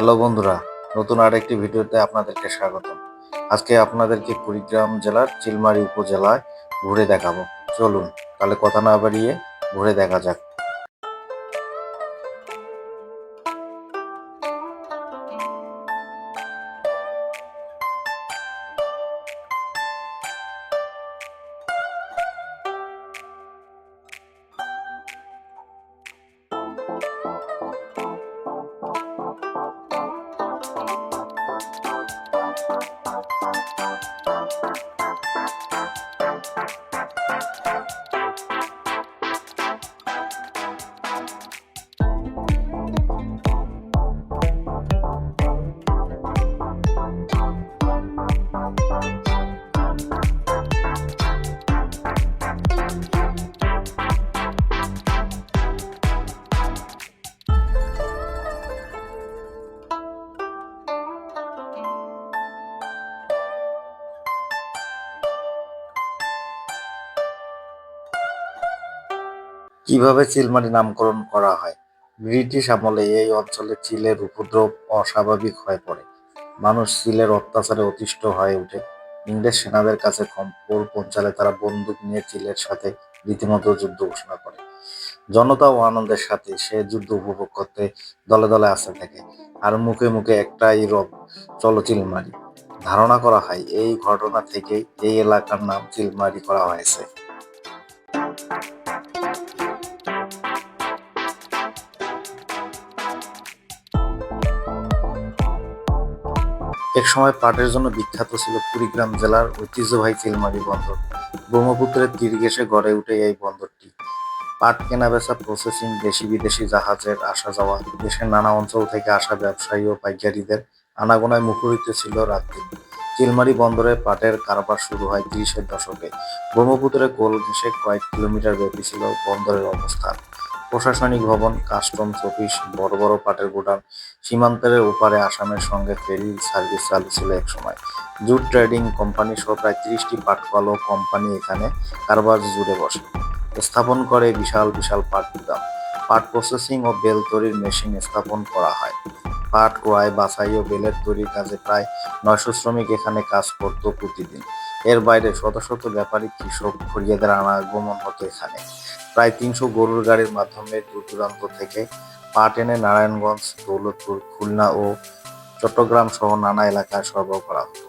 Hello বন্ধুরা, নতুন আরেকটি ভিডিওতে আপনাদেরকে স্বাগত আজকে আপনাদেরকে কুড়িগ্রাম জেলার চিলমারি উপজেলায় ঘুরে দেখাবো। চলুন, তাহলে কথা না বাড়িয়ে ঘুরে দেখা যাক। কীভাবে চিলমারি নামকরণ করা হয়? ব্রিটিশ আমলে এই অঞ্চলে চিলের উপদ্রব অস্বাভাবিক হয়ে পড়ে। মানুষ চিলের অত্যাচারে অতিষ্ঠ হয়ে ওঠে। ইংরেজ সেনাদের কাছে খবর পৌঁছালে তারা বন্দুক নিয়ে চিলের সাথে রীতিমতো যুদ্ধ ঘোষণা করে। জনতা ও আনন্দের সাথে সে যুদ্ধ উপভোগ করতে দলে দলে আসতে থাকে আর মুখে মুখে একটাই রব, চলো চিলমারি। ধারণা করা হয় এই ঘটনা থেকেই এই এলাকার নাম চিলমারি করা হয়েছে। এক সময় পাটের জন্য বিখ্যাত ছিল কুড়িগ্রাম জেলার ঐতিহ্যবাহী চিলমারি বন্দর। ব্রহ্মপুত্রের তীর ঘেঁষে গড়ে উঠে এই বন্দরটি। পাট কেনাবেচা প্রসেসিং দেশি বিদেশি জাহাজের আসা যাওয়া, দেশের নানা অঞ্চল থেকে আসা ব্যবসায়ী ও পাইকারীদের আনাগোনায় মুখরিত ছিল রাত্রি। চিলমারি বন্দরে পাটের কারবার শুরু হয় তিরিশের দশকে। ব্রহ্মপুত্রের কোল ঘেঁষে কয়েক কিলোমিটার ব্যাপী ছিল বন্দরের অবস্থান। প্রশাসনিক ভবন, কাস্টমস অফিস, বড় বড় পাটের গোডাউন সীমান্তের ওপারে আসামের সঙ্গে ফেরি সার্ভিস চালু ছিল একসময় জুট ট্রেডিং কোম্পানি সহ প্রায় ত্রিশটি পাটকল কোম্পানি এখানে কারবার জুড়ে বসে। স্থাপন করে বিশাল বিশাল পাট গুদাম। পাট প্রসেসিং ও বেল তৈরির মেশিন স্থাপন করা হয়। পাট ক্রয় বাছাই ও বেলের তৈরির কাজে প্রায় নয়শো শ্রমিক এখানে কাজ করত প্রতিদিন। এর বাইরে শত শত ব্যাপারী কৃষক খড়িয়াদের আনাগমন হতো এখানে। প্রায় তিনশো গরুর গাড়ির মাধ্যমে দূর দূরান্ত থেকে পাট এনে নারায়ণগঞ্জ, দৌলতপুর, খুলনা ও চট্টগ্রাম সহ নানা এলাকায় সরবরাহ করা হতো।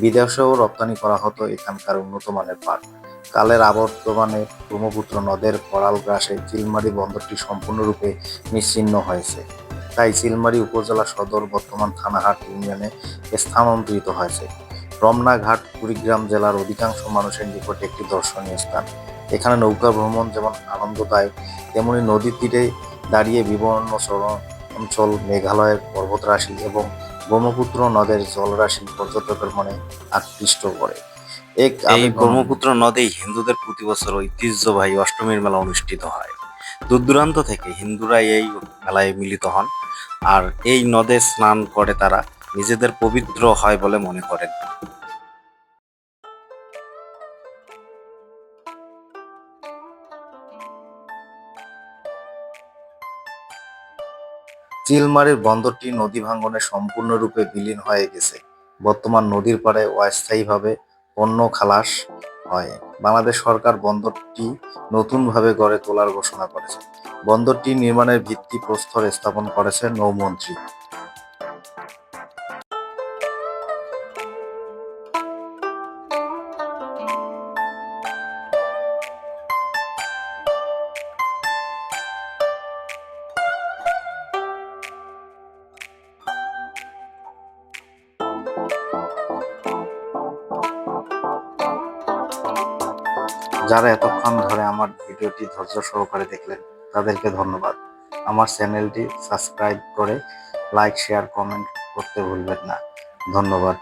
বিদেশেও রপ্তানি করা হতো এখানকার উন্নত মানের পাট। কালের আবর্তমানে ব্রহ্মপুত্র নদের করাল গ্রাসে চিলমারি বন্দরটি সম্পূর্ণরূপে নিশ্চিহ্ন হয়েছে। তাই চিলমারি উপজেলা সদর বর্তমান থানাহাট ইউনিয়নে স্থানান্তরিত হয়েছে। রমনাঘাট কুড়িগ্রাম জেলার অধিকাংশ মানুষের নিকট একটি দর্শনীয় স্থান। এখানে নৌকা ভ্রমণ যেমন আনন্দদায়ক তেমনি নদীর তীরে দাঁড়িয়ে বিবর্ণ অঞ্চল মেঘালয়ের পর্বতরাশি এবং ব্রহ্মপুত্র নদের জলরাশি পর্যটকের মনে আকৃষ্ট করে। এক এই ব্রহ্মপুত্র নদেই হিন্দুদের প্রতি বছর ঐতিহ্যবাহী অষ্টমীর মেলা অনুষ্ঠিত হয়। দূর দূরান্ত থেকে হিন্দুরা এই মেলায় মিলিত হন আর এই নদে স্নান করে তারা নিজেদের পবিত্র হয় বলে মনে করেন। চিলমারির বন্দরটি নদী ভাঙ্গনে সম্পূর্ণরূপে বিলীন হয়ে গেছে। বর্তমান নদীর পাড়ে অস্থায়ীভাবে পণ্য খালাস হয়। বাংলাদেশ সরকার বন্দরটি নতুনভাবে গড়ে তোলার ঘোষণা করেছে। বন্দরটি নির্মাণের ভিত্তি প্রস্তর স্থাপন করেছে নৌমন্ত্রী। যারা এতক্ষণ ধরে আমার ভিডিওটি ধৈর্য সহকারে দেখলেন, তাদেরকে ধন্যবাদ। আমার চ্যানেলটি সাবস্ক্রাইব করে লাইক, শেয়ার, কমেন্ট করতে ভুলবেন না। ধন্যবাদ।